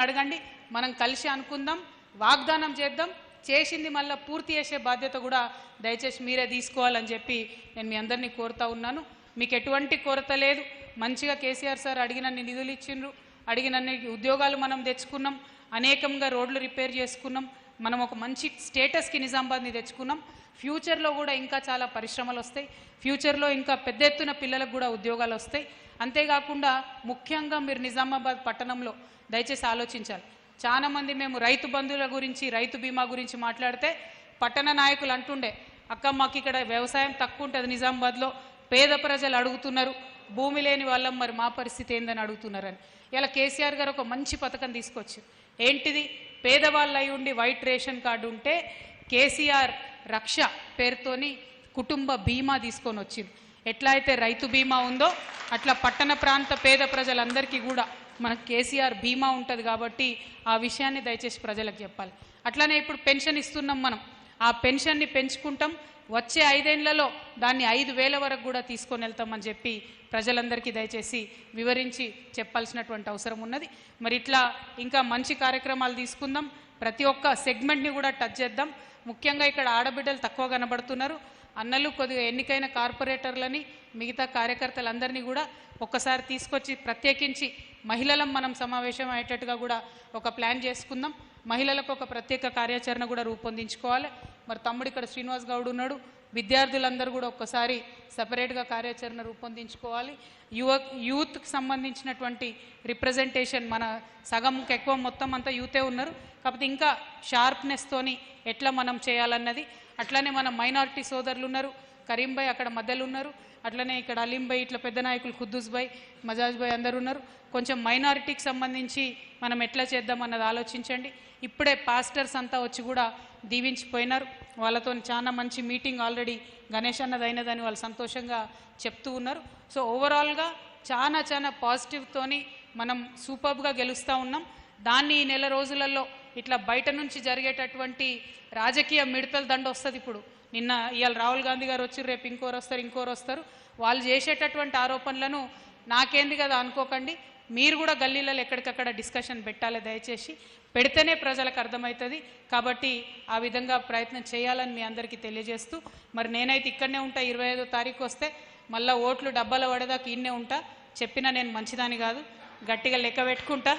అడగండి. మనం కలిసి అనుకుందాం వాగ్దానం చేద్దాం. చేసింది మళ్ళీ పూర్తి చేసే బాధ్యత కూడా దయచేసి మీరే తీసుకోవాలని చెప్పి నేను మీ అందరినీ కోరుతా ఉన్నాను. మీకు ఎటువంటి కొరత లేదు. మంచిగా కేసీఆర్ సార్ అడిగినన్ని నిధులు ఇచ్చిండ్రు. అడిగినన్ని ఉద్యోగాలు మనం తెచ్చుకున్నాం. అనేకంగా రోడ్లు రిపేర్ చేసుకున్నాం. మనం ఒక మంచి స్టేటస్కి నిజామాబాద్ని తెచ్చుకున్నాం. ఫ్యూచర్లో కూడా ఇంకా చాలా పరిశ్రమలు వస్తాయి ఫ్యూచర్లో ఇంకా పెద్ద ఎత్తున పిల్లలకు కూడా ఉద్యోగాలు వస్తాయి అంతేకాకుండా ముఖ్యంగా మీరు నిజామాబాద్ పట్టణంలో దయచేసి ఆలోచించాలి. చాలా మంది మేము రైతు బంధువుల గురించి రైతు బీమా గురించి మాట్లాడితే పట్టణ నాయకులు అంటుండే అక్క మాకు ఇక్కడ వ్యవసాయం తక్కువ ఉంటుంది నిజామాబాద్లో. పేద ప్రజలు అడుగుతున్నారు. భూమి లేని వాళ్ళం మరి మా పరిస్థితి ఏందని అడుగుతున్నారని. ఇలా కేసీఆర్ గారు ఒక మంచి పథకం తీసుకొచ్చారు. ఏంటిది? పేదవాళ్ళు అయి ఉండి వైట్ రేషన్ కార్డు ఉంటే కేసీఆర్ రక్ష పేరుతోని కుటుంబ బీమా తీసుకొని వచ్చింది. ఎట్లా అయితే రైతు బీమా ఉందో అట్లా పట్టణ ప్రాంత పేద ప్రజలందరికీ కూడా మనకు కేసీఆర్ బీమా ఉంటుంది కాబట్టి ఆ విషయాన్ని దయచేసి ప్రజలకు చెప్పాలి. అట్లానే ఇప్పుడు పెన్షన్ ఇస్తున్నాం మనం. ఆ పెన్షన్ని పెంచుకుంటాం. వచ్చే ఐదేళ్ళలో దాన్ని ఐదు వేల వరకు కూడా తీసుకొని వెళ్తామని చెప్పి ప్రజలందరికీ దయచేసి వివరించి చెప్పాల్సినటువంటి అవసరం ఉన్నది. మరి ఇట్లా ఇంకా మంచి కార్యక్రమాలు తీసుకుందాం. ప్రతి ఒక్క సెగ్మెంట్ని కూడా టచ్ చేద్దాం. ముఖ్యంగా ఇక్కడ ఆడబిడ్డలు తక్కువ కనబడుతున్నారు. అన్నలు కొద్దిగా ఎన్నికైన కార్పొరేటర్లని మిగతా కార్యకర్తలందరినీ కూడా ఒక్కసారి తీసుకొచ్చి ప్రత్యేకించి మహిళలం మనం సమావేశం అయ్యేటట్టుగా కూడా ఒక ప్లాన్ చేసుకుందాం. మహిళలకు ఒక ప్రత్యేక కార్యాచరణ కూడా రూపొందించుకోవాలి. మరి తమ్ముడు ఇక్కడ శ్రీనివాస్ గౌడ్ ఉన్నాడు. విద్యార్థులందరూ కూడా ఒక్కసారి సపరేట్గా కార్యాచరణ రూపొందించుకోవాలి. యువ యూత్కి సంబంధించినటువంటి రిప్రజెంటేషన్ మన సగంకి ఎక్కువ మొత్తం అంతా యూతే ఉన్నారు. కాకపోతే ఇంకా షార్ప్నెస్తోని ఎట్లా మనం చేయాలన్నది. అట్లానే మన మైనారిటీ సోదరులు ఉన్నారు. కరీం భాయ్ అక్కడ మధ్యలో ఉన్నారు. అట్లనే ఇక్కడ అలీం భాయ్ ఇట్లా పెద్ద నాయకులు ఖుద్దూస్ భాయ్ మజాజ్ భాయ్ అందరు ఉన్నారు. కొంచెం మైనారిటీకి సంబంధించి మనం ఎట్లా చేద్దాం అన్నది ఆలోచించండి. ఇప్పుడే పాస్టర్స్ అంతా వచ్చి కూడా దీవించిపోయినారు. వాళ్ళతో చాలా మంచి మీటింగ్ ఆల్రెడీ గణేష్ అన్నది అయినదని వాళ్ళు సంతోషంగా చెప్తూ ఉన్నారు. సో ఓవరాల్గా చాలా చాలా పాజిటివ్తోని మనం సూపర్గా గెలుస్తూ ఉన్నాం. దాన్ని ఈ నెల రోజులలో ఇట్లా బయట నుంచి జరిగేటటువంటి రాజకీయ మిడతల దండ వస్తుంది ఇప్పుడు. నిన్న ఇవాళ రాహుల్ గాంధీ గారు వచ్చి రేపు ఇంకోరు వస్తారు ఇంకోరు వస్తారు. వాళ్ళు చేసేటటువంటి ఆరోపణలను నాకేంది కదా అనుకోకండి. మీరు కూడా గల్లీలలో ఎక్కడికక్కడ డిస్కషన్ పెట్టాలి దయచేసి. పెడితేనే ప్రజలకు అర్థమవుతుంది. కాబట్టి ఆ విధంగా ప్రయత్నం చేయాలని మీ అందరికీ తెలియజేస్తూ మరి నేనైతే ఇక్కడనే ఉంటా ఇరవై ఐదో తారీఖు వస్తే మళ్ళీ ఓట్లు డబ్బాల పడేదాకా ఈయన్నే ఉంటా. చెప్పినా నేను మంచిదాని కాదు. గట్టిగా లెక్క పెట్టుకుంటా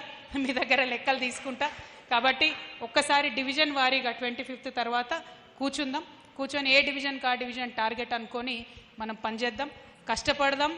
మీ దగ్గర లెక్కలు తీసుకుంటా. కాబట్టి ఒక్కసారి డివిజన్ వారీగా ట్వంటీ ఫిఫ్త్ తర్వాత కూర్చుందాం. కూర్చొని ఏ డివిజన్ కా డివిజన్ టార్గెట్ అనుకొని మనం పనిచేద్దాం. కష్టపడదాం.